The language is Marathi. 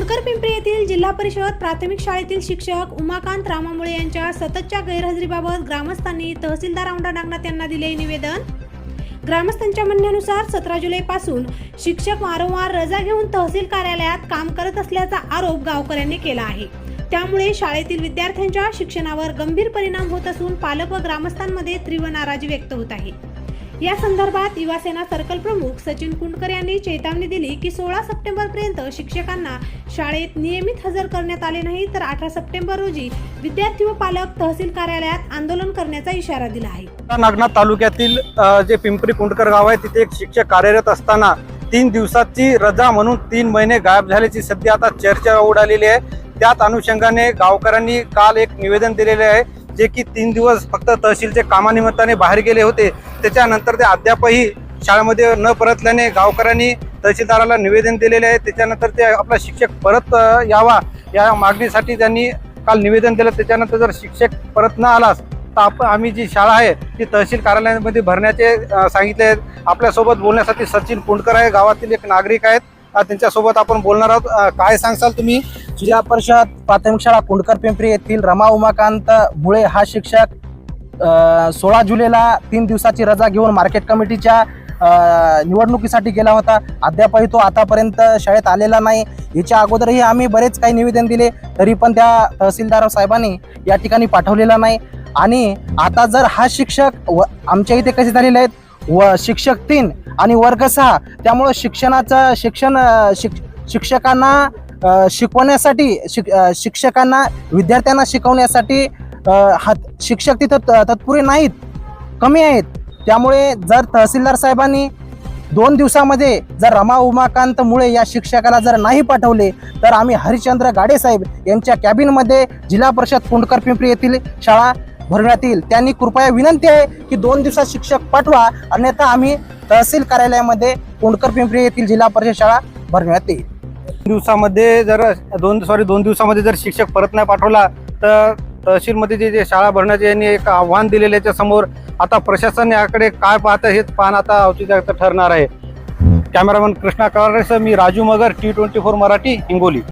कुंडकर पिंपरी येथील जिल्हा परिषद प्राथमिक शाळेतील शिक्षक उमाकांत रामामुळे यांच्या सततच्या गैरहजेरीबाबत ग्रामस्थांनी तहसीलदार औंढा नागनाथ यांना दिले निवेदन. ग्रामस्थांच्या म्हणण्यानुसार सतरा जुलैपासून शिक्षक वारंवार रजा घेऊन तहसील कार्यालयात काम करत असल्याचा आरोप गावकऱ्यांनी केला आहे. त्यामुळे शाळेतील विद्यार्थ्यांच्या शिक्षणावर गंभीर परिणाम होत असून पालक व ग्रामस्थांमध्ये तीव्र नाराजी व्यक्त होत आहे. या संदर्भात युवासेना सर्कल प्रमुख सचिन कुंडकर यांनी चेतावणी दिली की सोळा सप्टेंबर पर्यंत शिक्षकांना शाळेत नियमित हजर करण्यात आले नाही तर अठरा सप्टेंबर रोजी विद्यार्थी व पालक तहसील कार्यालयात आंदोलन करण्याचा इशारा दिला आहे. नागनाथ तालुक्यातील जे पिंपरी कुंडकर गाव आहे तिथे एक शिक्षक कार्यरत असताना तीन दिवसाची रजा म्हणून तीन महिने गायब झाल्याची सध्या आता चर्चा उडालेली आहे. त्याच अनुषंगाने गावकऱ्यांनी काल एक निवेदन दिलेले आहे जे की तीन दिवस फक्त तहसीलचे कामानिमित्ताने बाहेर गेले होते. त्याच्यानंतर ते अद्यापही शाळेमध्ये न परतल्याने गावकऱ्यांनी तहसीलदाराला निवेदन दिलेले आहे. त्याच्यानंतर ते आपला शिक्षक परत यावा या मागणीसाठी त्यांनी काल निवेदन दिलं. त्याच्यानंतर जर शिक्षक परत न आलास तर आपण आम्ही जी शाळा आहे ती तहसील कार्यालयामध्ये भरण्याचे सांगितले आहेत. आपल्यासोबत बोलण्यासाठी सचिन कुंडकर आहे. गावातील एक नागरिक आहेत. त्यांच्यासोबत आपण बोलणार आहोत. काय सांगसाल तुम्ही? जिल्हा परिषद प्राथमिक शाळा कुंडकर पिंपरी येथील रमा उमाकांत मुळे हा शिक्षक सोळा जुलैला तीन दिवसाची रजा घेऊन मार्केट कमिटीच्या निवडणुकीसाठी गेला होता. अद्यापही तो आतापर्यंत शाळेत आलेला नाही. याच्या अगोदरही आम्ही बरेच काही निवेदन दिले तरी पण त्या तहसीलदार साहेबांनी या ठिकाणी पाठवलेला नाही. आणि आता जर हा शिक्षक व आमच्या इथे कसे झालेले आहेत? व शिक्षक तीन आणि वर्ग सहा त्यामुळं शिक्षणाचं शिक्षण शिक शिक्षकांना शिकवण्यासाठी शिक शिक्षकांना विद्यार्थ्यांना शिकवण्यासाठी हात शिक्षक तिथं त- तत्पुरे नाहीत. कमी आहेत. त्यामुळे जर तहसीलदार साहेबांनी दोन दिवसामध्ये जर रमा उमाकांत मुळे या शिक्षकाला जर नाही पाठवले तर आम्ही हरिश्चंद्र गाडे साहेब यांच्या कॅबिनमध्ये जिल्हा परिषद कुंडकर पिंपरी येथील शाळा भरण्यात येईल त्यांनी कृपया विनंती आहे की दोन दिवसात शिक्षक पाठवा अन्यथा आम्ही तहसील कार्यालयामध्ये कुंडकर पिंपरी येथील जिल्हा परिषद शाळा भरण्यात येईल. दिवसामध्ये जर दोन सॉरी दोन दिवसामध्ये जर शिक्षक परत नाही पाठवला तर तहसीलमध्ये जे जे शाळा भरण्याचे यांनी एक आव्हान दिलेल्याच्या समोर आता प्रशासन याकडे काय पाहतं हेच पाहणं आता औचित्याचं ठरणार आहे. कॅमेरामन कृष्णा कवारेसह मी Raju Magar T twenty four Marathi Hingoli.